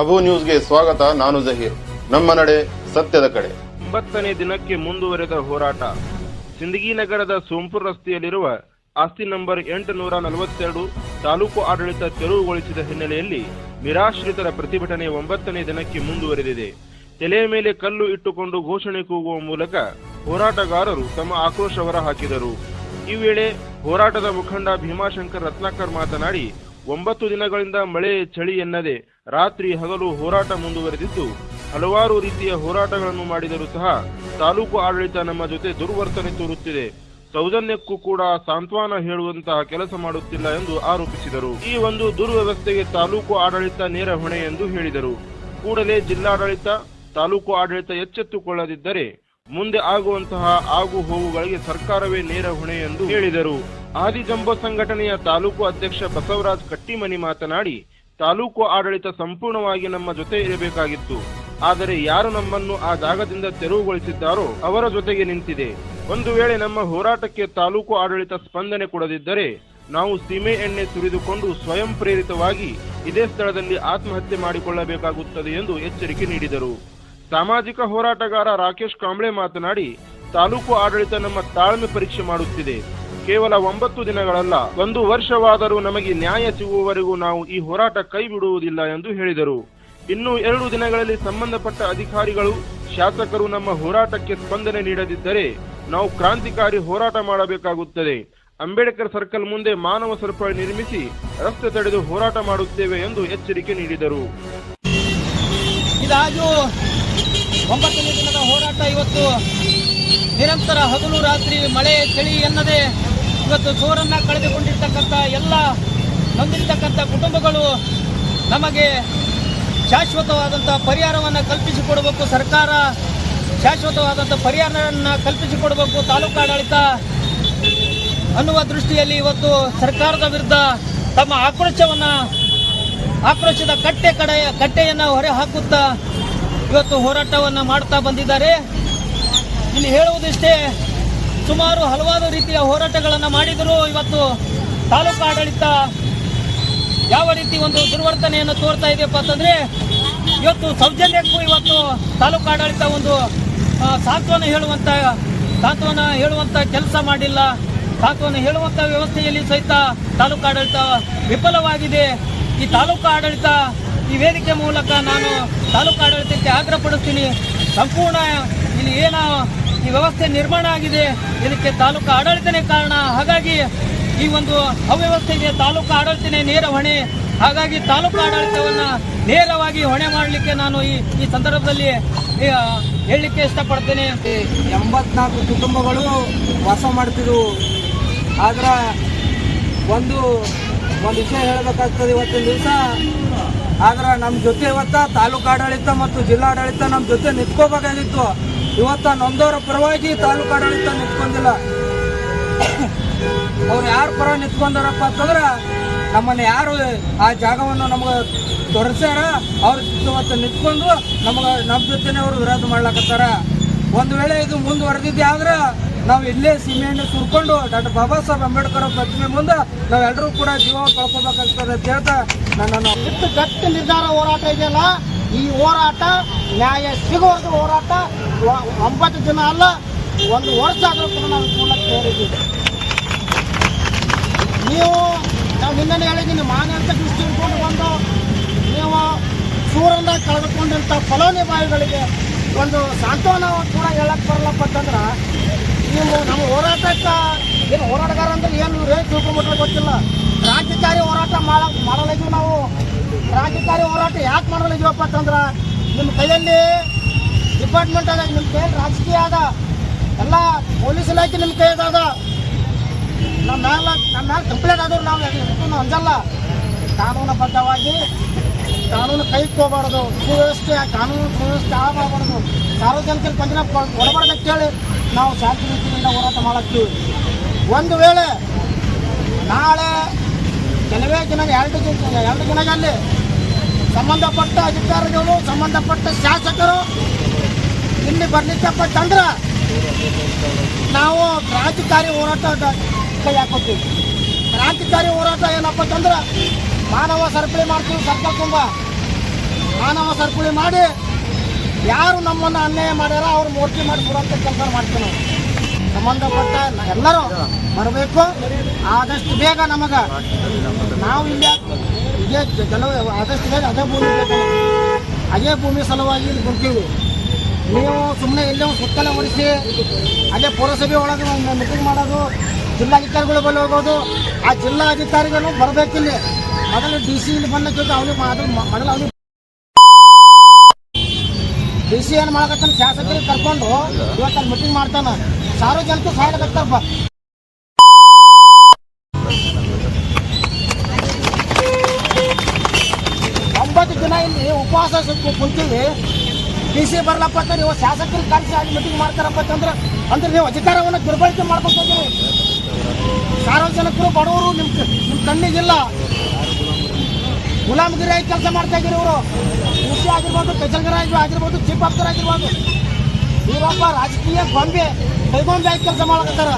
ಅಬು ನ್ಯೂಸ್ಗೆ ಸ್ವಾಗತ, ನಾನು ಜಹೀರ್. ನಮ್ಮ ನಡೆ ಸತ್ಯದ ಕಡೆ. ಒಂಬತ್ತನೇ ದಿನಕ್ಕೆ ಮುಂದುವರೆದ ಹೋರಾಟ. ಸಿಂದಗಿ ನಗರದ ಸೋಂಪುರ್ ರಸ್ತೆಯಲ್ಲಿರುವ ಆಸ್ತಿ ನಂಬರ್ ಎಂಟುನೂರ ನಲವತ್ತೆರಡು, ತಾಲೂಕು ಆಡಳಿತ ತೆರವುಗೊಳಿಸಿದ ಹಿನ್ನೆಲೆಯಲ್ಲಿ ನಿರಾಶ್ರಿತರ ಪ್ರತಿಭಟನೆ ಒಂಬತ್ತನೇ ದಿನಕ್ಕೆ ಮುಂದುವರೆದಿದೆ. ತಲೆಯ ಮೇಲೆ ಕಲ್ಲು ಇಟ್ಟುಕೊಂಡು ಘೋಷಣೆ ಕೂಗುವ ಮೂಲಕ ಹೋರಾಟಗಾರರು ತಮ್ಮ ಆಕ್ರೋಶ ಹೊರಹಾಕಿದರು. ಈ ವೇಳೆ ಹೋರಾಟದ ಮುಖಂಡ ಭೀಮಾಶಂಕರ್ ರತ್ನಾಕರ್ ಮಾತನಾಡಿ ಒಂಬತ್ತು ದಿನಗಳಿಂದ ಮಳೆ ಚಳಿ ಎನ್ನದೆ ರಾತ್ರಿ ಹಗಲು ಹೋರಾಟ ಮುಂದುವರೆದಿದ್ದು, ಹಲವಾರು ರೀತಿಯ ಹೋರಾಟಗಳನ್ನು ಮಾಡಿದರೂ ಸಹ ತಾಲೂಕು ಆಡಳಿತ ನಮ್ಮ ಜೊತೆ ದುರ್ವರ್ತನೆ ತೋರುತ್ತಿದೆ. ಸೌಜನ್ಯಕ್ಕೂ ಕೂಡ ಸಾಂತ್ವನ ಹೇಳುವಂತಹ ಕೆಲಸ ಮಾಡುತ್ತಿಲ್ಲ ಎಂದು ಆರೋಪಿಸಿದರು. ಈ ಒಂದು ದುರ್ವ್ಯವಸ್ಥೆಗೆ ತಾಲೂಕು ಆಡಳಿತ ನೇರ ಹೊಣೆ ಎಂದು ಹೇಳಿದರು. ಕೂಡಲೇ ಜಿಲ್ಲಾಡಳಿತ, ತಾಲೂಕು ಆಡಳಿತ ಎಚ್ಚೆತ್ತುಕೊಳ್ಳದಿದ್ದರೆ ಮುಂದೆ ಆಗುವಂತಹ ಆಗು ಹೋಗುಗಳಿಗೆ ಸರ್ಕಾರವೇ ನೇರ ಹೊಣೆ ಎಂದು ಹೇಳಿದರು. ಆದಿಜಂಬೋ ಸಂಘಟನೆಯ ತಾಲೂಕು ಅಧ್ಯಕ್ಷ ಬಸವರಾಜ್ ಕಟ್ಟಿಮನಿ ಮಾತನಾಡಿ, ತಾಲೂಕು ಆಡಳಿತ ಸಂಪೂರ್ಣವಾಗಿ ನಮ್ಮ ಜೊತೆ ಇರಬೇಕಾಗಿತ್ತು. ಆದರೆ ಯಾರು ನಮ್ಮನ್ನು ಆ ಜಾಗದಿಂದ ತೆರವುಗೊಳಿಸಿದ್ದಾರೋ ಅವರ ಜೊತೆಗೆ ನಿಂತಿದೆ. ಒಂದು ವೇಳೆ ನಮ್ಮ ಹೋರಾಟಕ್ಕೆ ತಾಲೂಕು ಆಡಳಿತ ಸ್ಪಂದನೆ ಕೊಡದಿದ್ದರೆ, ನಾವು ಸೀಮೆ ಎಣ್ಣೆ ಸುರಿದುಕೊಂಡು ಸ್ವಯಂ ಪ್ರೇರಿತವಾಗಿ ಇದೇ ಸ್ಥಳದಲ್ಲಿ ಆತ್ಮಹತ್ಯೆ ಮಾಡಿಕೊಳ್ಳಬೇಕಾಗುತ್ತದೆ ಎಂದು ಎಚ್ಚರಿಕೆ ನೀಡಿದರು. ಸಾಮಾಜಿಕ ಹೋರಾಟಗಾರ ರಾಕೇಶ್ ಕಾಂಬ್ಳೆ ಮಾತನಾಡಿ, ತಾಲೂಕು ಆಡಳಿತ ನಮ್ಮ ತಾಳ್ಮೆ ಪರೀಕ್ಷೆ ಮಾಡುತ್ತಿದೆ. ಕೇವಲ ಒಂಬತ್ತು ದಿನಗಳಲ್ಲ, ಒಂದು ವರ್ಷವಾದರೂ ನಮಗೆ ನ್ಯಾಯ ಸಿಗುವವರೆಗೂ ನಾವು ಈ ಹೋರಾಟ ಕೈ ಬಿಡುವುದಿಲ್ಲ ಎಂದು ಹೇಳಿದರು. ಇನ್ನು ಎರಡು ದಿನಗಳಲ್ಲಿ ಸಂಬಂಧಪಟ್ಟ ಅಧಿಕಾರಿಗಳು, ಶಾಸಕರು ನಮ್ಮ ಹೋರಾಟಕ್ಕೆ ಸ್ಪಂದನೆ ನೀಡದಿದ್ದರೆ ನಾವು ಕ್ರಾಂತಿಕಾರಿ ಹೋರಾಟ ಮಾಡಬೇಕಾಗುತ್ತದೆ. ಅಂಬೇಡ್ಕರ್ ಸರ್ಕಲ್ ಮುಂದೆ ಮಾನವ ಸರಪಳಿ ನಿರ್ಮಿಸಿ, ರಸ್ತೆ ತಡೆದು ಹೋರಾಟ ಮಾಡುತ್ತೇವೆ ಎಂದು ಎಚ್ಚರಿಕೆ ನೀಡಿದರು. ಒಂಬತ್ತನೇ ದಿನದ ಹೋರಾಟ ಇವತ್ತು ನಿರಂತರ ಹಗಲು ರಾತ್ರಿ ಮಳೆ ಚಳಿ ಎನ್ನದೆ ಇವತ್ತು ಸೋರನ್ನ ಕಳೆದುಕೊಂಡಿರ್ತಕ್ಕಂಥ ಎಲ್ಲ ನೊಂದಿರ್ತಕ್ಕಂಥ ಕುಟುಂಬಗಳು ನಮಗೆ ಶಾಶ್ವತವಾದಂಥ ಪರಿಹಾರವನ್ನು ಕಲ್ಪಿಸಿಕೊಡಬೇಕು. ಸರ್ಕಾರ ಶಾಶ್ವತವಾದಂಥ ಪರಿಹಾರವನ್ನು ಕಲ್ಪಿಸಿಕೊಡಬೇಕು. ತಾಲೂಕು ಆಡಳಿತ ಅನ್ನುವ ದೃಷ್ಟಿಯಲ್ಲಿ ಇವತ್ತು ಸರ್ಕಾರದ ವಿರುದ್ಧ ತಮ್ಮ ಆಕ್ರೋಶವನ್ನು, ಆಕ್ರೋಶದ ಕಟ್ಟೆ ಕಡೆ, ಕಟ್ಟೆಯನ್ನು ಹೊರೆ ಹಾಕುತ್ತಾ ಇವತ್ತು ಹೋರಾಟವನ್ನು ಮಾಡ್ತಾ ಬಂದಿದ್ದಾರೆ. ಇಲ್ಲಿ ಹೇಳುವುದಿಷ್ಟೇ, ಸುಮಾರು ಹಲವಾರು ರೀತಿಯ ಹೋರಾಟಗಳನ್ನು ಮಾಡಿದರೂ ಇವತ್ತು ತಾಲೂಕು ಆಡಳಿತ ಯಾವ ರೀತಿ ಒಂದು ದುರ್ವರ್ತನೆಯನ್ನು ತೋರ್ತಾ ಇದೆಯಪ್ಪ ಅಂತಂದರೆ, ಇವತ್ತು ಸೌಜನ್ಯಕ್ಕೂ ಇವತ್ತು ತಾಲೂಕು ಆಡಳಿತ ಒಂದು ಸಾಂತ್ವನ ಹೇಳುವಂಥ ಸಾಂತ್ವನ ಹೇಳುವಂಥ ಕೆಲಸ ಮಾಡಿಲ್ಲ. ಸಾಂತ್ವನ ಹೇಳುವಂಥ ವ್ಯವಸ್ಥೆಯಲ್ಲಿ ಸಹಿತ ತಾಲೂಕು ಆಡಳಿತ ವಿಫಲವಾಗಿದೆ. ಈ ತಾಲೂಕು ಆಡಳಿತ ಈ ವೇದಿಕೆ ಮೂಲಕ ನಾನು ತಾಲೂಕು ಆಡಳಿತಕ್ಕೆ ಆಗ್ರಹ ಪಡಿಸ್ತೀನಿ ಸಂಪೂರ್ಣ ಇಲ್ಲಿ ಏನು ಈ ವ್ಯವಸ್ಥೆ ನಿರ್ಮಾಣ ಆಗಿದೆ. ಇದಕ್ಕೆ ತಾಲೂಕು ಆಡಳಿತನೇ ಕಾರಣ. ಹಾಗಾಗಿ ಈ ಒಂದು ಅವ್ಯವಸ್ಥೆಗೆ ತಾಲೂಕು ಆಡಳಿತನೇ ನೇರ ಹೊಣೆ. ಹಾಗಾಗಿ ತಾಲೂಕು ಆಡಳಿತವನ್ನ ನೇರವಾಗಿ ಹೊಣೆ ಮಾಡಲಿಕ್ಕೆ ನಾನು ಈ ಈ ಸಂದರ್ಭದಲ್ಲಿ ಹೇಳಲಿಕ್ಕೆ ಇಷ್ಟಪಡ್ತೇನೆ. ಎಂಬತ್ನಾಲ್ಕು ಕುಟುಂಬಗಳು ವಾಸ ಮಾಡ್ತಿದ್ವು. ಆದ್ರೆ ಒಂದು ಒಂದು ವಿಷಯ ಹೇಳಬೇಕಾಗ್ತದೆ ಇವತ್ತಿನ ದಿವಸ. ಆದ್ರೆ ನಮ್ಮ ಜೊತೆ ಇವತ್ತ ತಾಲೂಕು ಆಡಳಿತ ಮತ್ತು ಜಿಲ್ಲಾಡಳಿತ ನಮ್ಮ ಜೊತೆ ನಿಂತ್ಕೋಬೇಕಾಗಿತ್ತು. ಇವತ್ತ ನೊಂದವರ ಪರವಾಗಿ ತಾಲೂಕು ಆಡಳಿತ ನಿಂತ್ಕೊಂಡಿಲ್ಲ. ಅವ್ರು ಯಾರ ಪರ ನಿಂತ್ಕೊಂಡಾರಪ್ಪ ಅಂತಂದ್ರೆ ನಮ್ಮನ್ನ ಯಾರು ಆ ಜಾಗವನ್ನು ನಮಗೆ ತೊರೆಸ್ಯಾರ, ಅವ್ರ ಇವತ್ತು ನಿಂತ್ಕೊಂಡು ನಮಗೆ ನಮ್ಮ ಜೊತೆನೇ ಅವರು ವಿರೋಧ ಮಾಡ್ಲಾಕತ್ತಾರ. ಒಂದು ವೇಳೆ ಇದು ಮುಂದುವರೆದಿದ್ದೆ ಆದ್ರೆ ನಾವು ಇಲ್ಲೇ ಸೀಮೆಯನ್ನು ಸುರ್ಕೊಂಡು ಡಾಕ್ಟರ್ ಬಾಬಾ ಸಾಹೇಬ್ ಅಂಬೇಡ್ಕರ್ ಅವ್ರ ಪ್ರತಿಮೆ ಮುಂದೆ ನಾವೆಲ್ಲರೂ ಕೂಡ ಜೀವ ಕಳ್ಕೋಬೇಕಾಗ್ತದೆ ಅಂತ ಹೇಳ್ತಾ ನನ್ನನ್ನು ಇಷ್ಟು ಗಟ್ಟಿ ನಿರ್ಧಾರ ಹೋರಾಟ ಇದೆಯಲ್ಲ, ಈ ಹೋರಾಟ ನ್ಯಾಯ ಸಿಗುವವರೆಗೂ ಹೋರಾಟ. ಒಂಬತ್ತು ದಿನ ಅಲ್ಲ, ಒಂದು ವರ್ಷ ಆದರೂ ಕೂಡ ನಾವು ಮೂಲಕ ಸೇರಿದ್ದೀವಿ ನೀವು ನಾವು ನಿನ್ನೆ ಹೇಳಿದ್ದೀನಿ ಮಾನವಂತ ದೃಷ್ಟಿ ಇಟ್ಕೊಂಡು ಬಂದು ನೀವು ಸೂರ್ಯನ ಕಳೆದುಕೊಂಡಂಥ ಫಲಾನುಭವಿಗಳಿಗೆ ಒಂದು ಸಾಂತ್ವನ ಕೂಡ ಹೇಳಕ್ಕೆ ಬರಲ್ಲಪ್ಪ ಅಂತಂದ್ರೆ ನೀವು ನಮ್ಮ ಹೋರಾಟಕ್ಕೆ ಏನು ಹೋರಾಟಗಾರ ಅಂದ್ರೆ ಏನು? ಇವ್ರು ಹೇಗೆ ತಿಳ್ಕೊಂಬಿಟ್ರೆ ಗೊತ್ತಿಲ್ಲ. ಕ್ರಾಂತಿಕಾರಿ ಹೋರಾಟ ಮಾಡ ಮಾಡಲಿದ್ದೀವಿ ನಾವು. ಕ್ರಾಂತಿಕಾರಿ ಹೋರಾಟ ಯಾಕೆ ಮಾಡಲಿದ್ದೀವಪ್ಪ ಅಂತಂದ್ರೆ, ನಿಮ್ಮ ಕೈಯಲ್ಲಿ ಡಿಪಾರ್ಟ್ಮೆಂಟ್ ಅದ ನಿಮ್ಮ ಕೈಯಲ್ಲಿ ರಾಜಕೀಯ ಅದ ಎಲ್ಲ ಪೊಲೀಸ್ ಇಲಾಖೆ ನಿಮ್ಮ ಕೈ ಅದ ನಮ್ಮ ಮ್ಯಾಲ ನಮ್ಮ ಮ್ಯಾಲ ಕಂಪ್ಲೇಂಟ್ ಆದರೂ ನಾವು ಅಂಜಲ್ಲ. ಕಾನೂನುಬದ್ಧವಾಗಿ ಕಾನೂನು ಕೈ ಹೋಗಬಾರ್ದು ಸುವ್ಯವಸ್ಥೆ, ಕಾನೂನು ಸುವ್ಯವಸ್ಥೆ ಆಗಬಾರ್ದು. ಸಾರ್ವಜನಿಕರ ಪಂಜನ ಕೊಡಬಾರ್ದು ಕೇಳಿ ನಾವು ಶಾಂತಿ ರೀತಿಯಿಂದ ಹೋರಾಟ ಮಾಡತ್ತೀವಿ ಒಂದು ವೇಳೆ ನಾಳೆ ಕೆಲವೇ ದಿನ ಎರಡು ದಿನ, ಎರಡು ದಿನಗಳಲ್ಲಿ ಸಂಬಂಧಪಟ್ಟ ಅಧಿಕಾರಿಗಳು, ಸಂಬಂಧಪಟ್ಟ ಶಾಸಕರು ಇಲ್ಲಿ ಬರ್ಲಿಕ್ಕೆ ತಂದ್ರೆ ನಾವು ಕ್ರಾಂತಿಕಾರಿ ಹೋರಾಟ ಕೈ ಹಾಕೋತೀವಿ. ಕ್ರಾಂತಿಕಾರಿ ಹೋರಾಟ ಏನಪ್ಪ ಅಂತಂದ್ರೆ ಮಾನವ ಸರಪಳಿ ಮಾಡ್ತೀವಿ ಸರ್ಕಲ್ ತುಂಬ. ಮಾನವ ಸರಪಳಿ ಮಾಡಿ, ಯಾರು ನಮ್ಮನ್ನು ಅನ್ಯಾಯ ಮಾಡ್ಯಾರ ಅವ್ರು ಮೂರ್ತಿ ಮಾಡಿ ಕೊಡುವಂಥ ಕೆಲಸ ಮಾಡ್ತೀವಿ ನಾವು. ಸಂಬಂಧಪಟ್ಟ ಎಲ್ಲರೂ ಬರಬೇಕು. ಆದಷ್ಟು ಬೇಗ ನಮಗೆ. ನಾವು ಇಲ್ಲಿ, ಇದೇ ಕೆಲವು, ಆದಷ್ಟು ಬೇಗ ಅದೇ ಭೂಮಿ ಅದೇ ಭೂಮಿ ಸಲುವಾಗಿ ಇಲ್ಲಿ ಬರ್ತೀವಿ. ನೀವು ಸುಮ್ಮನೆ ಎಲ್ಲೇ ಸುತ್ತಲ ಹೊಡಿಸಿ ಅದೇ ಪುರಸಭೆ ಒಳಗೆ ಮೀಟಿಂಗ್ ಮಾಡೋದು, ಜಿಲ್ಲಾಧಿಕಾರಿಗಳು ಬಳಿ ಹೋಗೋದು, ಆ ಜಿಲ್ಲಾಧಿಕಾರಿಗಳು ಬರಬೇಕಿಲ್ಲಿ. ಮೊದಲು ಡಿ ಸಿ ಇಲ್ಲಿ ಬಂದ ಅವನಿಗೆ ಮೊದಲು ಮೊದಲು ಅವನಿಗೆ ಡಿ ಸಿ ಏನು ಮಾಡಕತ್ತಾನ? ಶಾಸಕರಿಗೆ ಕರ್ಕೊಂಡು ಇವತ್ತು ಮೀಟಿಂಗ್ ಮಾಡ್ತಾನ. ಸಾರ್ವಜನಿಕ ಸಹಾಯ ಬರ್ತಾರಪ್ಪ. ಒಂಬತ್ತು ದಿನ ಇಲ್ಲಿ ಉಪವಾಸ ಕುಂತೀವಿ. ಡಿ ಸಿ ಬರ್ಲಪ್ಪ ಅಂತ ಇವತ್ತು ಶಾಸಕರಿಗೆ ಕರೆಸಿ ಅಲ್ಲಿ ಮೀಟಿಂಗ್ ಮಾಡ್ತಾರಪ್ಪ ಅಂತಂದ್ರೆ, ಅಂದ್ರೆ ನೀವು ಅಧಿಕಾರವನ್ನು ದುರ್ಬಳಕೆ ಮಾಡ್ಕೊಂತ ಸಾರ್ವಜನಿಕರು ಬಡವರು ನಿಮ್ಮ ನಿಮ್ಮ ಕಣ್ಣಿಗಿಲ್ಲ. ಗುಲಾಮಗಿರಿ ಆಗಿ ಕೆಲಸ ಮಾಡ್ತಾ ಇದ್ದೀರಿ ಇವರು. ಕೃಷಿ ಆಗಿರ್ಬೋದು ಕಚಲ್ಗರ ಆಗಿರ್ಬೋದು ಚೀಫ್ ಆಗಿರ್ಬೋದು. ಇವರೊಬ್ಬ ರಾಜಕೀಯ ಗೊಂಬೆ, ಕೈಗೊಂಬೆ ಆಗಿ ಕೆಲಸ ಮಾಡಕತ್ತಾರ.